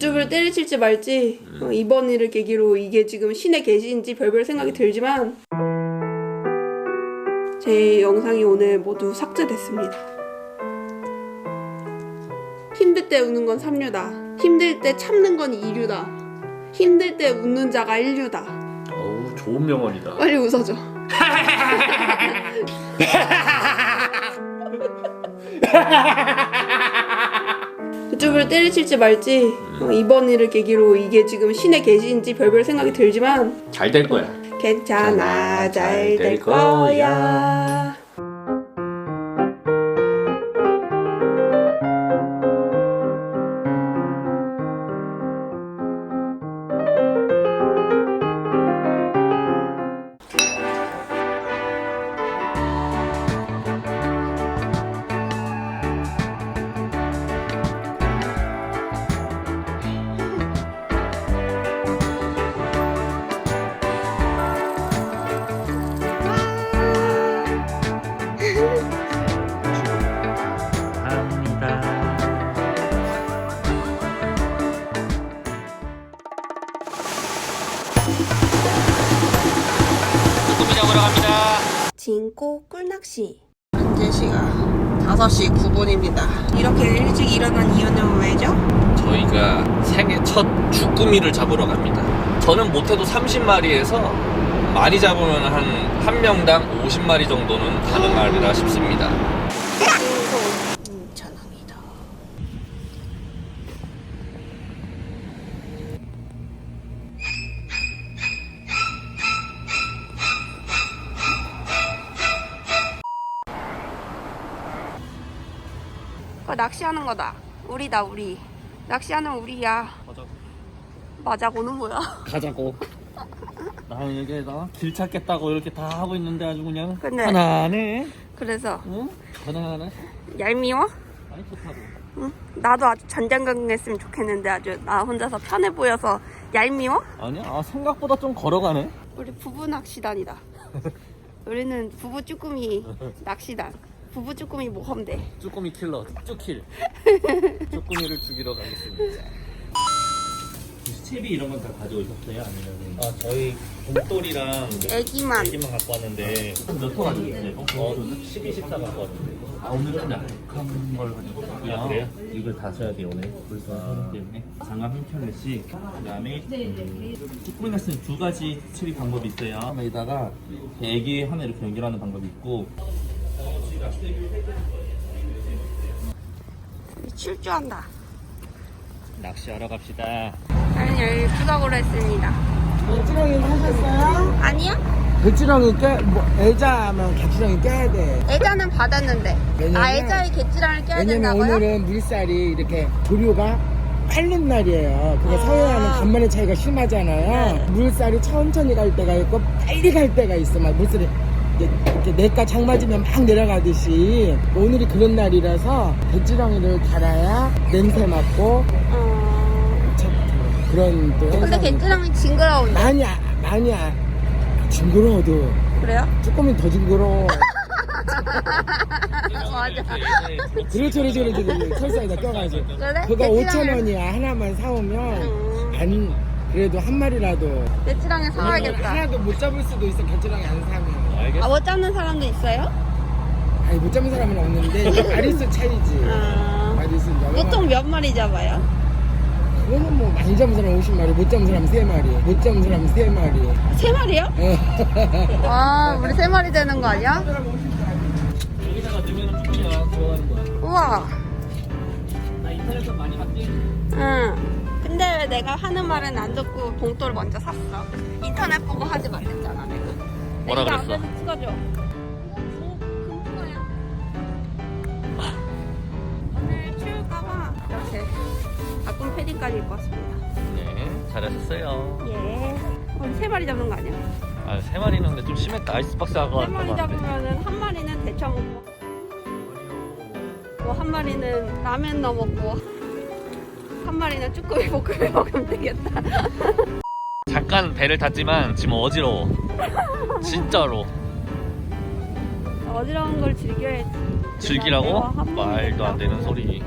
유튜브를 때려칠지 말지 어, 이번 일을 계기로 이게 지금 신의 계시인지 별별 생각이 들지만 제 영상이 오늘 모두 삭제됐습니다. 힘들 때 우는 건 삼류다. 힘들 때 참는 건 이류다. 힘들 때 웃는 자가 인류다. 어우 좋은 명언이다. 빨리 웃어줘. 유튜브를 때려칠지 말지 어, 이번 일을 계기로 이게 지금 신의 계시인지 별별 생각이 들지만 잘 될 거야. 괜찮아 잘 될 거야. 30마리에서 많이 잡으면 한 한 명당 50마리 정도는 가능하리라 싶습니다. 그거 낚시하는 거다 우리다 우리 낚시하는 우리야 맞아. 맞아 고는 뭐야 가자고. 나는 여기에다 길 찾겠다고 이렇게 다 하고 있는데 아주 그냥 근데- 하나하네. 그래서 응? 하나하나. 얄미워? 아니 좋다고. 응? 나도 아주 전장강했으면 좋겠는데 아주 나 혼자서 편해 보여서 얄미워? 아니야. 아, 생각보다 좀 걸어가네. 우리 부부 낚시단이다. 우리는 부부 쭈꾸미 낚시단. 부부 쭈꾸미 모험대. 쭈꾸미 킬러 쭈킬. 쭈꾸미를 죽이러 가겠습니다. 채비 이런 건 다 가져오셨어요? 아니면? 아 저희 곰돌이랑 애기만. 애기만 갖고 왔는데 몇통 가져오셨어요? 어, 12, 14 갖고 왔는데 아 오늘은 약한 걸 가지고 왔고요 아, 그래요? 이걸 다 써야 돼요 오늘 벌써 하기 때문에 장갑 한 켤레씩 그 다음에 음, 쭈꾸미 낚시는 두 가지 채비 방법이 있어요 하나에다가 애기 하나 이렇게 연결하는 방법이 있고 출주한다. 낚시하러 갑시다 저는 여기 부덕으로 했습니다. 배지렁이 하셨어요? 아니야? 배지렁이 깨, 뭐, 애자면 개지렁이 깨야 돼. 애자는 받았는데. 왜냐면- 아, 애자에 개찌랑을 껴야 왜냐면 된다고요? 오늘은 물살이 이렇게 조류가 빠른 날이에요. 그게 서해안은 간만의 차이가 심하잖아요. 네. 물살이 천천히 갈 때가 있고 빨리 갈 때가 있어. 막 물살이 이렇게, 이렇게 내가 장 맞으면 막 내려가듯이 오늘이 그런 날이라서 배지렁이를 달아야 냄새 맡고 그런 또 근데 현상이 개찌랑이 징그러운데. 많이 아- 많이 아- 징그러워도 그래요? 조금은 더 징그러워. 맞아. 그렇죠, 그렇죠, 그렇죠, 그렇죠. 철사에다 껴가지고. 그래? 그거 개찌랑을- 5천 원이야. 하나만 사오면 음. 안 그래도 한 마리라도 개찌랑에 사와야겠다. 하나도 못 잡을 수도 있어. 개치랑이 안 사면. 알겠어 아, 못 잡는 사람도 있어요? 아니 못 잡는 사람은 없는데 이게 마리수 차이지. 아... 마리수 보통 몇 마리 잡아요? 그거는 뭐 많이 잡은 사람 50마리, 못 잡은 사람 3마리, 못 잡은 사람 3마리. 세 마리요? 와, 우리 세 마리 되는 거 아니야? 여기다가 넣으면 쭈꾸미가 들어가는 거야 우와. 나 인터넷에서 많이 봤지? 응. 근데 왜 내가 하는 말은 안 듣고 봉돌 먼저 샀어? 인터넷 보고 하지 말랬잖아, 내가. 뭐라 내가 그랬어? 앞에서 찍어줘. 패딩까지 입고 왔습니다. 네 잘하셨어요 예. 오늘 세 마리 잡는 거 아니야? 아 세 마리는 근데 좀 심했다 아이스박스 하고 세 마리 잡으면은 한 마리는 대창 먹고, 뭐한 마리는 라면 넣어 먹고, 한 마리는 쭈꾸미 볶음을 먹으면 되겠다. 잠깐 배를 탔지만 지금 어지러워 진짜로 어지러운 걸 즐겨야지. 즐기라고? 말도 안 되는. 소리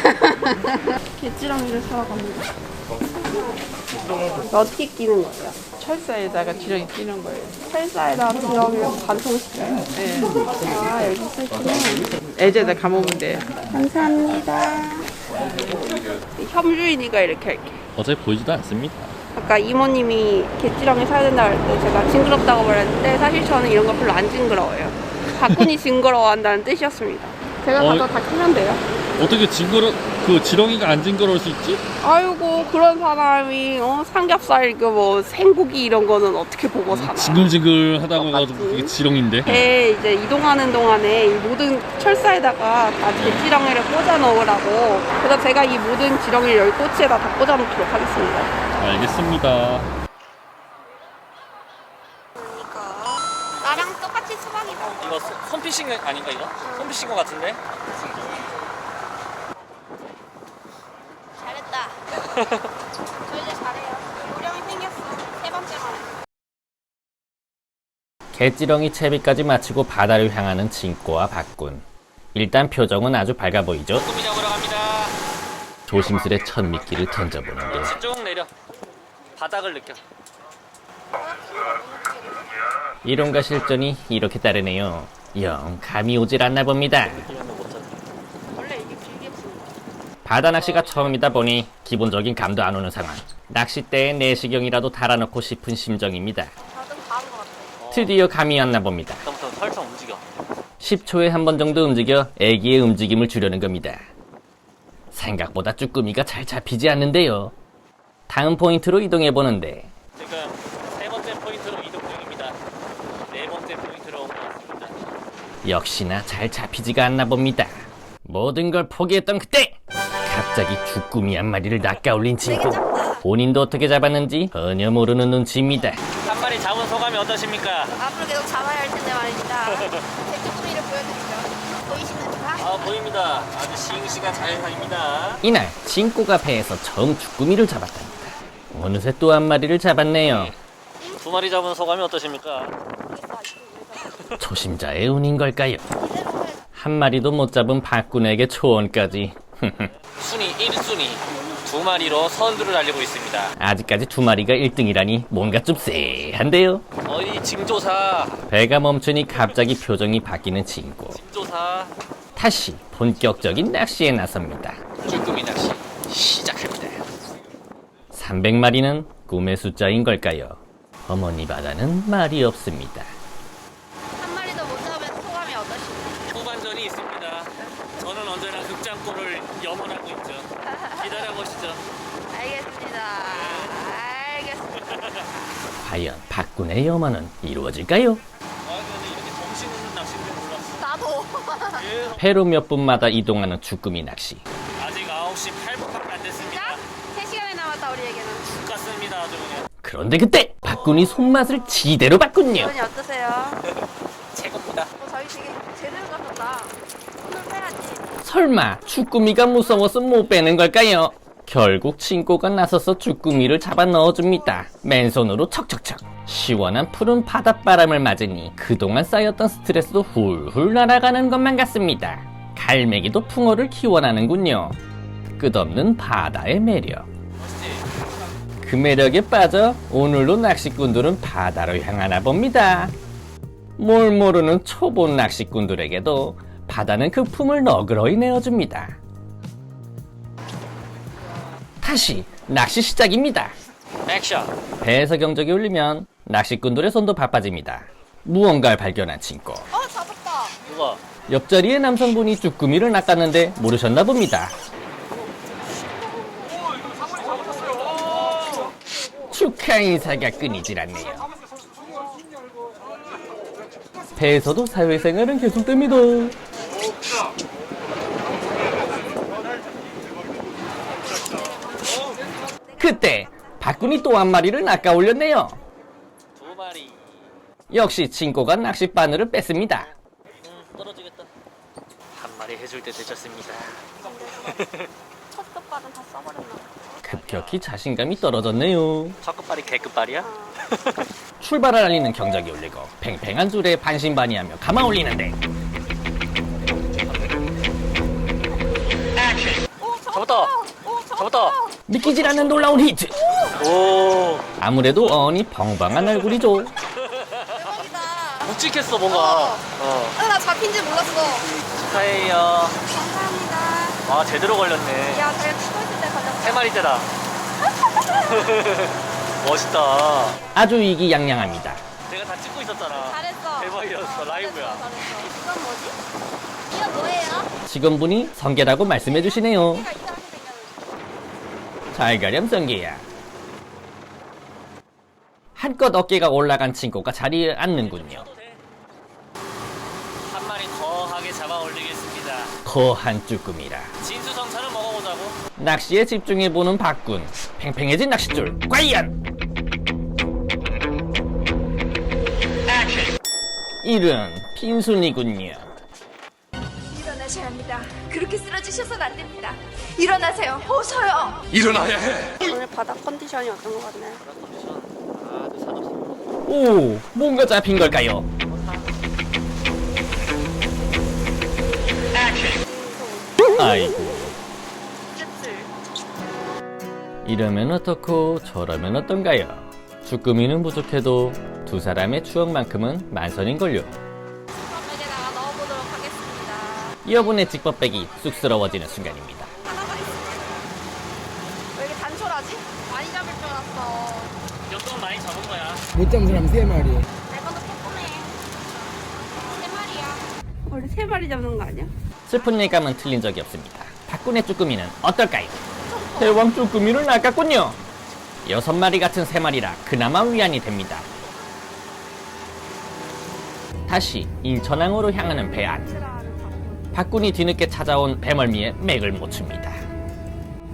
개지렁이를 사러 갑니다. 어떻게 끼는 거예요? 철사에다가 지렁이 끼는 거예요. 철사에다 지렁이를 관통시켜요. 네. 아, 여기 있었구나. 애제다 감으면 돼. 감사합니다. 협주인이가 이렇게 할게. 어차피 보이지도 않습니다. 아까 이모님이 개지렁이 사야 된다 할때 제가 징그럽다고 말했는데 사실 저는 이런 거 별로 안 징그러워요. 바꾼이 징그러워한다는 뜻이었습니다. 제가 어, 가서 다 키면 돼요. 어떻게 징그러 그 지렁이가 안 징그러울 수 있지? 아이고 그런 사람이 어, 삼겹살 그 뭐 생고기 이런 거는 어떻게 보고 사나? 징글징글하다고. 해가지고 그게 지렁인데. 배 이제 이동하는 동안에 이 모든 철사에다가 다 개지렁이를 꽂아 넣으라고 그래서 제가 이 모든 지렁이를 여기 꼬치에다 다 꽂아 놓도록 하겠습니다. 알겠습니다. 나랑 똑같이 수박이다. 이거 손피싱 아닌가 이거? 손피싱 거 같은데? 잘했다. 저 이제 잘해요. 요령이 생겼어. 세 번째 만에. 개지렁이 채비까지 마치고 바다를 향하는 진꼬와 박군. 일단 표정은 아주 밝아 보이죠? 꿈이 잡으러 갑니다. 조심스레 첫 미끼를 던져보는데 쭉 내려. 바닥을 느껴. 이론과 실전이 이렇게 따르네요. 영 감이 오질 않나 봅니다. 원래 이게 길겠습니다. 바다 낚시가 처음이다 보니 기본적인 감도 안 오는 상황. 낚싯대에 내시경이라도 달아놓고 싶은 심정입니다. 드디어 감이 왔나 봅니다. 설정 움직여. 10초에 한 번 정도 움직여 애기의 움직임을 주려는 겁니다. 생각보다 쭈꾸미가 잘 잡히지 않는데요. 다음 포인트로 이동해 보는데 지금 세 번째 포인트로 이동 중입니다. 네 번째 포인트로 온것 같습니다. 역시나 잘 잡히지가 않나 봅니다. 모든 걸 포기했던 그때 갑자기 쭈꾸미 한 마리를 낚아올린 친구. 본인도 어떻게 잡았는지 전혀 모르는 눈치입니다. 한 마리 잡은 소감이 어떠십니까? 앞으로 계속 잡아야 할 텐데 말입니다. 대쭈꾸미를 보여드리죠. 보이십니까? 아 보입니다. 아주 싱싱한 자연산입니다. 이날 친구가 배에서 처음 쭈꾸미를 잡았답니다. 어느새 또 한 마리를 잡았네요. 두 마리 잡은 소감이 어떠십니까? 초심자의 운인 걸까요? 한 마리도 못 잡은 박군에게 초원까지. 순위 1순위 두 마리로 선두를 달리고 있습니다. 아직까지 두 마리가 1등이라니 뭔가 좀 쎄한데요. 어이 징조사 배가 멈추니 갑자기 표정이 바뀌는 친구. 징조사 다시 본격적인 낚시에 나섭니다. 쭈꾸미 낚시 시작합니다. 300마리는 꿈의 숫자인 걸까요? 어머니 바다는 말이 없습니다. 한 마리도 못 잡으면 소감이 어떠신가요? 후반전이 있습니다. 저는 언제나 극장골을 염원하고 있죠. 기다려보시죠. 알겠습니다. 알겠습니다. 과연 박군의 염원은 이루어질까요? 나도. 회로 몇 분마다 이동하는 주꾸미 낚시. 아직 9시 8분밖에 안 됐습니다. 3시간이 남았다 우리에게는. 똑같습니다 아주 그냥. 그런데 그때 박군이 손맛을 지대로 봤군요. 기분이 어떠세요? 최고입니다. 어, 저희 지금 제대로 잡혔다. 손을 빼야지. 설마 주꾸미가 무서워서 못 빼는 걸까요? 결국 친구가 나서서 주꾸미를 잡아 넣어줍니다. 맨손으로 척척척. 시원한 푸른 바닷바람을 맞으니 그동안 쌓였던 스트레스도 훌훌 날아가는 것만 같습니다. 갈매기도 풍어를 키워나는군요. 끝없는 바다의 매력. 그 매력에 빠져 오늘도 낚시꾼들은 바다로 향하나 봅니다. 뭘 모르는 초보 낚시꾼들에게도 바다는 그 품을 너그러이 내어줍니다. 다시 낚시 시작입니다. 액션. 배에서 경적이 울리면 낚시꾼들의 손도 바빠집니다. 무언가를 발견한 친구. 어, 잡았다. 누가? 옆자리의 남성분이 쭈꾸미를 낚았는데 모르셨나 봅니다. 축하 인사가 끊이질 않네요. 배에서도 사회생활은 계속됩니다. 그때 박군이 또 한 마리를 낚아 올렸네요. 두 마리. 역시 친구가 낚시 바늘을 뺐습니다. 음 떨어지겠다. 한 마리 해줄 때 되셨습니다. 첫 끝발은 다 써버렸나? 급격히 자신감이 떨어졌네요. 첫 끝발이 개끝발이야? 출발을 알리는 경적이 울리고 팽팽한 줄에 반신반의하며 감아 올리는데 오, 잡았다. 믿기질 않는 놀라운 히트. 오. 아무래도 어언이 벙벙한 얼굴이죠. 대박이다. 묵직했어 뭔가. 어. 아, 나 잡힌지 몰랐어. 축하해요. 감사합니다. 와 제대로 걸렸네. 야, 잘 치고 있을 때 걸렸어. 세 마리째다. 멋있다. 아주 이기양양합니다. 내가 다 찍고 있었잖아. 잘했어. 대박이었어. 라이브야. 잘했어, 잘했어. 이건 뭐지? 이건 뭐예요? 직원분이 성게라고 말씀해 주시네요. 얘가 이상 하게 생겼는데. 잘 가렴 성게야. 한껏 어깨가 올라간 친구가 자리에 앉는군요. 한 마리 더 하게 잡아 올리겠습니다. 거한 쭈꾸미라. 진수성찬을 먹어보자고. 낚시에 집중해보는 박군. 팽팽해진 낚싯줄. 과연! 이른 빈순이군요. 일어나셔야 합니다. 그렇게 쓰러지셔서는 안 됩니다. 일어나세요. 어서요. 오늘 바다 컨디션이 어떤 것 같나요? 오, 뭔가 잡힌 걸까요? 아이고. 이러면 어떻고 저러면 어떤가요? 주꾸미는 부족해도 두 사람의 추억만큼은 만선인걸요. 컵백에다가 넣어보도록 하겠습니다. 여분의 직법백이 쑥스러워지는 순간입니다. 하나가 있어. 왜 이렇게 단촐하지? 많이 잡을 줄 알았어. 몇번 많이 잡은 거야. 못 잡은 사람 세 마리. 세 마리야. 원래 세 마리 잡는 거 아니야? 슬픈 예감은 틀린 적이 없습니다. 박군의 쭈꾸미는 어떨까요? 대왕 쭈꾸미를 낚았군요. 여섯 마리 같은 세 마리라 그나마 위안이 됩니다. 다시 인천항으로 향하는 배 안. 박군이 뒤늦게 찾아온 배멀미에 맥을 못 춥니다.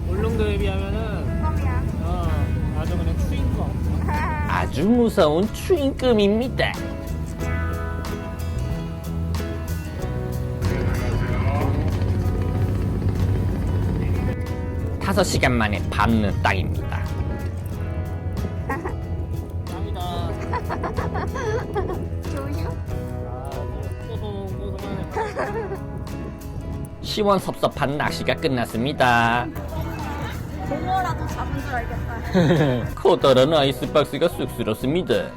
울릉도에 비하면은 아주 무서운 추임금입니다. 다섯 시간 만에 밟는 땅입니다. 시원섭섭한 낚시가 끝났습니다. 공어라도 잡은 줄 알겠다. 커다란 아이스박스가 쑥스럽습니다.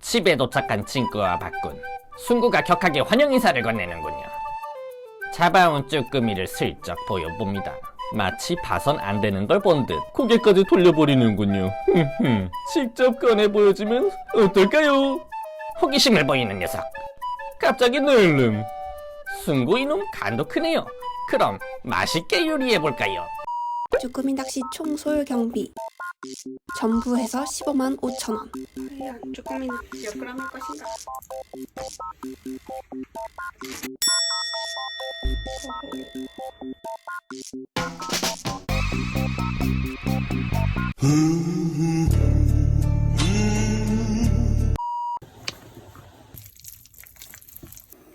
집에 도착한 친구와 박군. 순구가 격하게 환영 인사를 건네는군요. 잡아온 쭈꾸미를 슬쩍 보여봅니다. 마치 봐선 안 되는 걸 본 듯 고개까지 돌려버리는군요. 직접 꺼내 보여주면 어떨까요? 호기심을 보이는 녀석. 갑자기 늘름. 순구 이놈 간도 크네요. 그럼 맛있게 요리해볼까요? 쭈꾸미 낚시 총 소요 경비 전부 해서 15만 5천 원. 과연 쭈꾸미는 몇 그램일 것인가?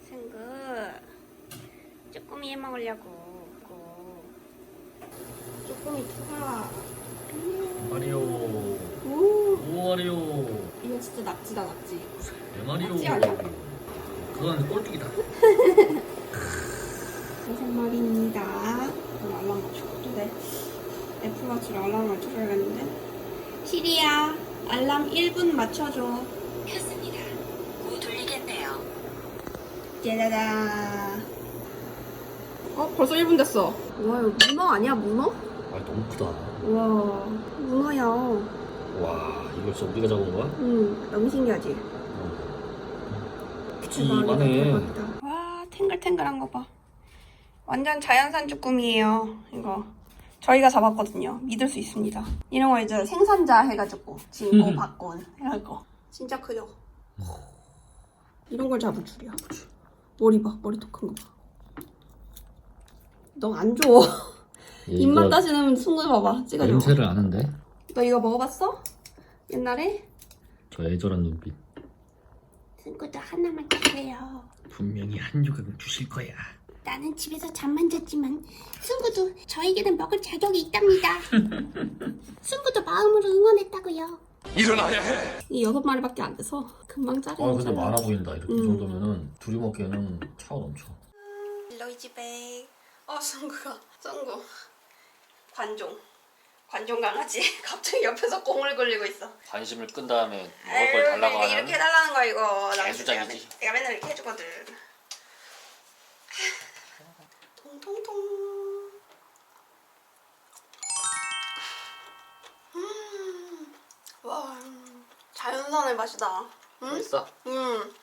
친구 쭈꾸미 해 먹으려고 쭈꾸미 투하 마리오. 오 오 마리오. 이거 진짜 낙지다 낙지 네 마리오. 낙지 아니야? 그건 꼴뚜기다. 여섯 마리입니다. 그럼 알람 맞춰도 돼. 애플 워치로 알람 맞춰줘야겠는데. 시리야, 알람 1분 맞춰줘. 켰습니다. 곧 돌리겠네요. 짜자자. 어, 벌써 1분 됐어. 와, 이거 문어 아니야, 문어? 아 너무 크다. 우와, 문어야. 와 이걸 진짜 우리가 잡은 거야? 응, 너무 신기하지? 푸짐하네. 대박이다. 와, 탱글탱글한 거 봐. 완전 자연산 쭈꾸미예요. 이거 저희가 잡았거든요. 믿을 수 있습니다. 이런 거 이제 생산자 해가지고 진고 바꾼 해가지고 진짜 크죠. 이런 걸 잡을 줄이야. 머리 봐, 머리 더 큰 거 봐. 너 안 줘. 입만 따시는 순간 봐봐. 찍어줘. 냄새를 아는데? 너 이거 먹어봤어? 옛날에? 저 애절한 눈빛. 친구도 하나만 주세요. 분명히 한 조각 주실 거야. 나는 집에서 잠만 잤지만 승구도 저에게는 먹을 자격이 있답니다. 승구도 마음으로 응원했다고요. 이 여섯 마리밖에 안 돼서 금방 자르는 아 근데 줄 많아. 보인다. 이렇게 이 음. 정도면은 둘이 먹기에는 차가 넘쳐. 로이지백. 어, 성구가, 성구. 관종. 관종 강아지. 갑자기 옆에서 꽁을 굴리고 있어. 관심을 끈 다음에 아유, 그러니까 이렇게 해달라는 거야 이거. 나한테 개수작이지. 내가, 맨날 이렇게 해주거든. 통통통. 음, 와, 자연산의 맛이다. 응? 맛있어? 음,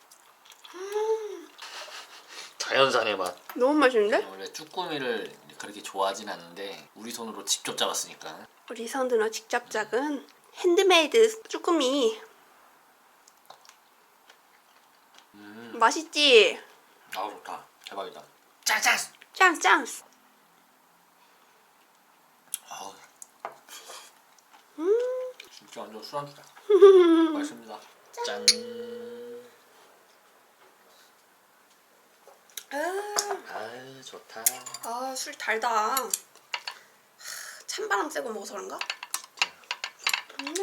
자연산의 맛. 너무 맛있는데? 원래 쭈꾸미를 그렇게 좋아하진 않는데 우리 손으로 직접 잡았으니까. 우리 손으로 직접 작은 핸드메이드 쭈꾸미. 맛있지? 아 좋다. 대박이다. 짜잔 짠스 짠스. 아우. 진짜 완전 술안주다. 맛있습니다. 짠! 아, 아유 좋다 아, 술 달다. 하, 찬바람 쐬고 먹어서 그런가? 음.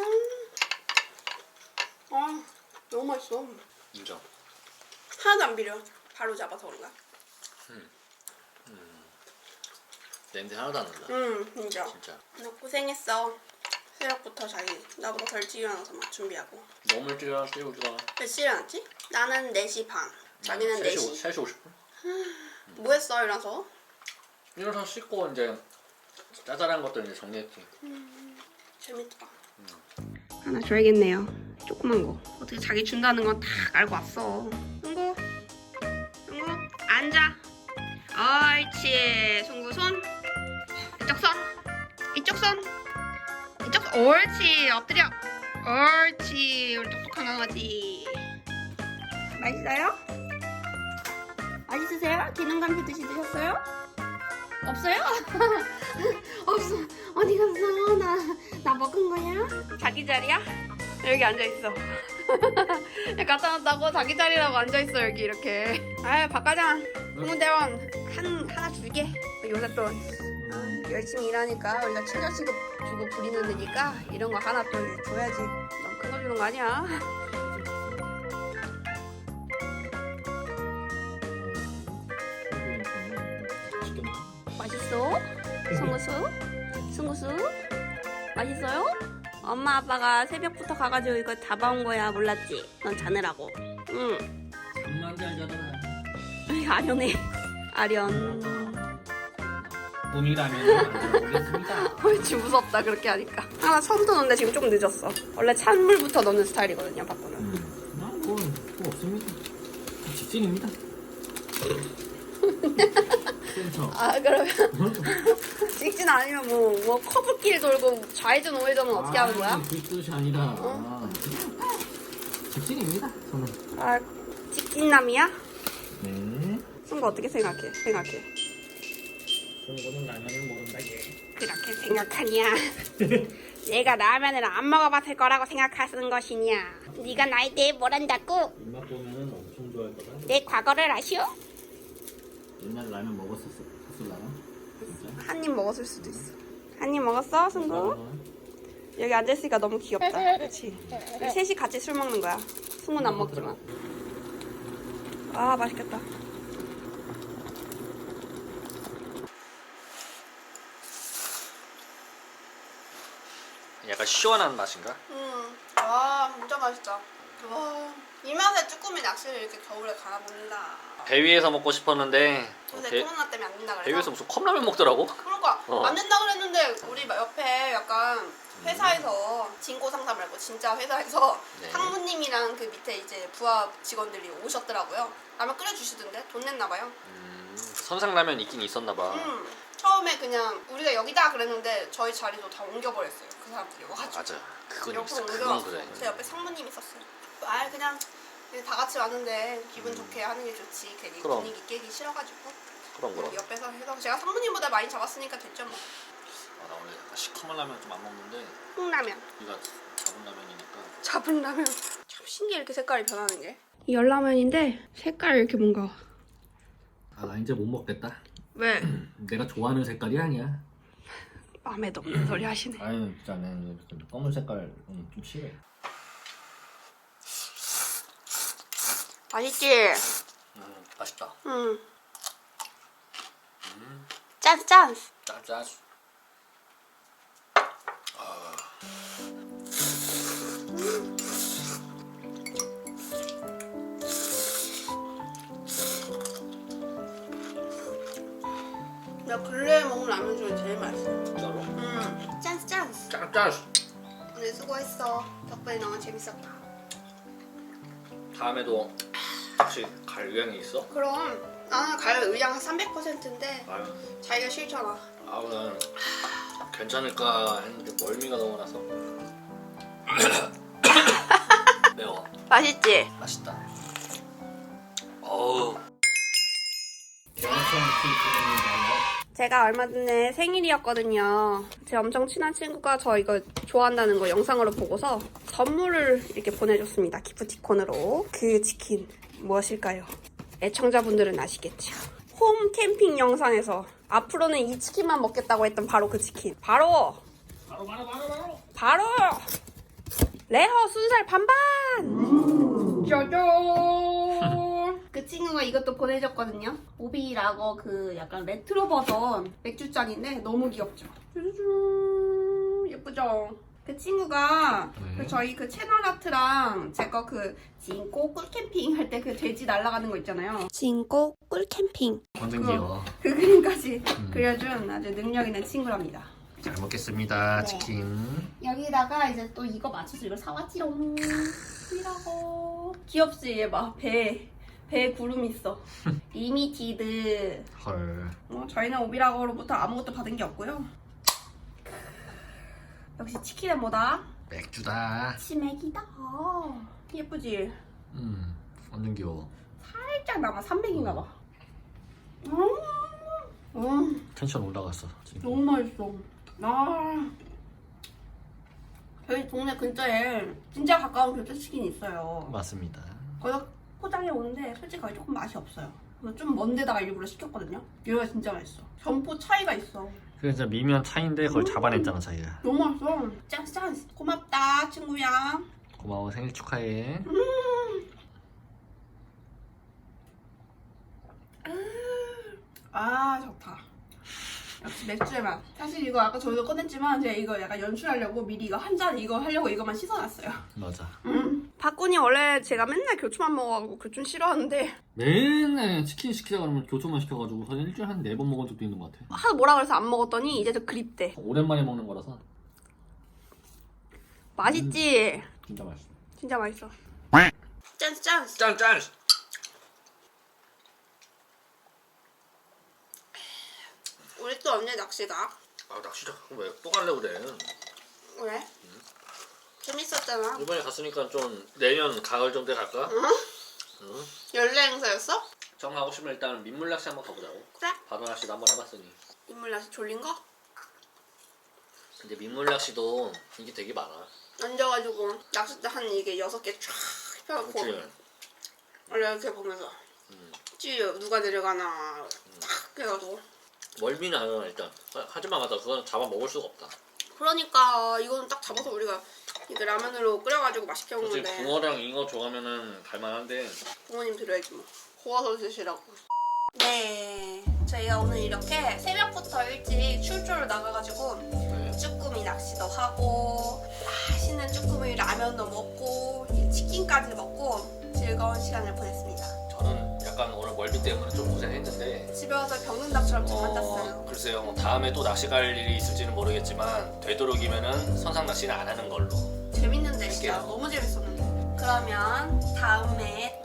아, 너무 맛있어. 인정 하나도 안 비려. 바로 잡아서 그런가? 냄새 하나도 안 난다 응, 진짜. 진짜 너 고생했어. 새벽부터 자기 나보다 더 일찍 일어나서 막 준비하고. 너무 일찍 일어났지 우리가 몇 시에 일어났지? 나는 4시 반. 자기는 4시. 3시 50분 뭐 했어, 일어나서? 일어나서 씻고 이제 짜잘한 것들 이제 정리했지 재밌다. 하나 줘야겠네요. 조그만 거. 어떻게 자기 준다는 건 다 알고 왔어. 승구, 승구, 앉아. 옳지. 승구 손. 이쪽 손. 이쪽 손. 이쪽 손. 옳지. 엎드려. 옳지. 우리 똑똑한 강아지. 맛있어요? 맛있으세요? 기능 감시 드시 드셨어요? 없어요? 없어. 어디 갔어? 나, 나 먹은 거야? 자기 자리야? 여기 앉아있어. 갖다 놨다고 자기 자리라고 앉아있어, 여기 이렇게. 아유, 박과장. 후문대원. 한, 하나 줄게. 요새 또 어, 열심히 일하니까 우리가 친절 시급 주고 부리는 데니까 이런 거 하나 또 줘야지. 너무 큰거 주는 거 아니야? 승구수? 승구수? 맛있어요? 엄마 아빠가 새벽부터 가가지고 이거 다 봐온 거야. 몰랐지? 넌 자느라고. 응. 잠만 잘 에이, 아련해. 아련. 꿈이라면 모르겠습니다. 옳지 무섭다 그렇게 하니까. 하나 처음부터 넣는데 지금 조금 늦었어. 원래 찬물부터 넣는 스타일이거든요 바꾸는 그건 뭐 없습니다. 직진입니다 센터 아 그러면 직진 아니면 뭐, 뭐 커브길 돌고 좌회전 우회전은 어떻게 하는 거야? 그 뜻이 아니라 직진입니다 저는 아 직진남이야? 네 승부 어떻게 생각해? 생각해 승부는 라면을 모른다 얘 그렇게 생각하냐? 내가 라면을 안 먹어봤을 거라고 생각하는 것이냐? 네가 나에 대해 뭘 안다고? 입맛 보면은 엄청 좋아할 거다 내 과거를 아시오? 옛날에 라면 먹었었어 샀을라나? 진짜? 한 입 먹었을 수도 있어. 한 입 먹었어, 승구? 여기 앉아있으니까 너무 귀엽다. 그렇지? 우리 셋이 같이 술 먹는 거야. 승구는 안 먹지만. 아, 맛있겠다. 약간 시원한 맛인가? 음, 와, 진짜 맛있다. 와, 이 맛에 쭈꾸미 낚시를 이렇게 겨울에 가나 봅니다. 배 위에서 먹고 싶었는데 요새 배, 코로나 때문에 안 된다 그래서. 배 위에서 무슨 컵라면 먹더라고? 그러니까 어. 안 된다 그랬는데 우리 옆에 약간 회사에서 진고 상사 말고 진짜 회사에서 네. 상무님이랑 그 밑에 이제 부하 직원들이 오셨더라고요. 라면 끓여주시던데 돈 냈나 봐요. 음, 선상라면 있긴 있었나 봐 음, 처음에 그냥 우리가 여기다 그랬는데 저희 자리도 다 옮겨버렸어요. 그 사람들이 와가지고. 맞아 그건 옆으로 있어 그건 옮겨왔어. 그래 제 옆에 상무님 있었어요. 아 그냥 다 같이 왔는데 기분 좋게 하는 게 좋지. 괜히 음. 그럼. 분위기 깨기 싫어가지고 그럼 그럼 옆에서 해서 제가 상무님보다 많이 잡았으니까 됐죠 뭐. 아, 나 원래 약간 시커먼 라면 좀 안 먹는데 콩라면. 우리가 잡은 라면이니까 잡은 라면 참 신기해 이렇게 색깔이 변하는 게. 이 열라면인데 색깔이 이렇게 뭔가 아나 이제 못 먹겠다 왜 내가 좋아하는 색깔이 아니야 마음에도 없는 소리 하시네. 아유 진짜 이렇게 검은 색깔 음, 좀 싫어 맛있지? 음, 맛있다. 응. 음, 짠, 짠. 짠짠. 아, 나 근래에 먹은 라면 중에 제일 맛있어. 진짜로? 응. 짠, 짠. 짠짠. 오늘 수고했어. 덕분에 너무 재밌었다. 다음에도 혹시 갈 의향이 있어? 그럼 나는 갈 의향 한 300%인데 아유, 자기가 싫잖아. 아우는 괜찮을까 했는데 멀미가 너무 나서 매워. 맛있지? 맛있다. 어우. 제가 얼마 전에 생일이었거든요. 제 엄청 친한 친구가 저 이거 좋아한다는 거 영상으로 보고서 선물을 이렇게 보내줬습니다. 기프티콘으로. 그 치킨 무엇일까요? 애청자분들은 아시겠죠? 홈 캠핑 영상에서 앞으로는 이 치킨만 먹겠다고 했던 바로 그 치킨. 바로! 바로, 바로, 바로, 바로! 바로! 레어 순살 반반! 짜잔! 그 친구가 이것도 보내줬거든요. 오비라고 그 약간 레트로 버전 맥주잔인데 너무 귀엽죠? 쭈쭈쭈 예쁘죠? 그 친구가 그 저희 그 채널 아트랑 제 거 그 진꼬 꿀캠핑 할 때 그 돼지 날아가는 거 있잖아요. 진꼬 꿀캠핑 완전 귀여워. 그 그림까지 그려준 아주 능력 있는 친구랍니다. 잘 먹겠습니다. 네. 치킨. 여기다가 이제 또 이거 맞춰서 이걸 사왔지롱. 이라고. 귀엽지? 얘 봐. 배. 배에 구름 있어. 리미티드. 헐. 어, 저희는 오비라고로부터 아무것도 받은 게 없고요. 역시 치킨은 뭐다? 맥주다. 치맥이다. 예쁘지? 음, 완전 귀여워. 살짝 남아. 300인가 봐. 음, 음, 텐션 올라갔어. 지금. 너무 맛있어. 아. 저희 동네 근처에 진짜 가까운 교촌치킨이 있어요. 맞습니다. 거기서 포장해 오는데 솔직히 조금 맛이 없어요. 그래서 좀 먼 데다가 일부러 시켰거든요. 여기가 진짜 맛있어. 점포 차이가 있어. 그게 진짜 미미한 차인데 그걸 잡아냈잖아 자기가. 너무 맛있어. 짠스 짠스. 고맙다 친구야. 고마워 생일 축하해. 아 좋다. 역시 맥주의 맛. 사실 이거 아까 저희도 꺼냈지만 제가 이거 약간 연출하려고 미리 이거 한 잔 이거 하려고 이거만 씻어놨어요. 맞아. 음. 박군이 원래 제가 맨날 교촌만 먹어가지고 교촌 싫어하는데 맨날 치킨 시키자 그러면 교촌만 시켜가지고 한 일주일에 한 네 번 먹은 적도 있는 것 같아. 하도 뭐라 그래서 안 먹었더니 이제 좀 그립대. 오랜만에 먹는 거라서 맛있지? 진짜 맛있어. 진짜 맛있어. 짠스. 짠짠. 우리 또 언제 낚시 가? 아 낚시장 왜 또 갈래 그래? 왜? 재밌었잖아. 이번에 갔으니까 좀 내년 가을 정도에 갈까? 연례 행사였어? 정하고 싶으면 일단 민물 낚시 한번 가보자고. 그래? 바다 낚시도 한번 해봤으니. 인물 낚시 졸린 거? 근데 민물 낚시도 이게 되게 많아. 앉아가지고 낚싯대 한 이게 여섯 개 쫙 펴놓고 그치? 원래 이렇게 보면서 찌 누가 내려가나 탁 해가지고 멀미는 안 하나 일단. 하- 하지만 맞다 그건 잡아 먹을 수가 없다. 그러니까 이거는 딱 잡아서 우리가 이게 라면으로 끓여가지고 맛있게 솔직히 먹는데. 붕어랑 잉어 좋아하면은 갈만한데. 부모님 드려야지 뭐. 구워서 드시라고. 네. 저희가 오늘 이렇게 새벽부터 일찍 출조를 나가가지고 네. 쭈꾸미 낚시도 하고 맛있는 쭈꾸미 라면도 먹고 이 치킨까지 먹고 즐거운 시간을 보냈습니다 약간 오늘 멀미 때문에 좀 고생했는데. 집에 와서 병든 닭처럼 잠만 어, 잤어요. 글쎄요. 뭐 다음에 또 낚시 갈 일이 있을지는 모르겠지만 되도록이면은 선상 낚시는 안 하는 걸로. 재밌는데 진짜. 할게요. 너무 재밌었는데. 그러면 다음에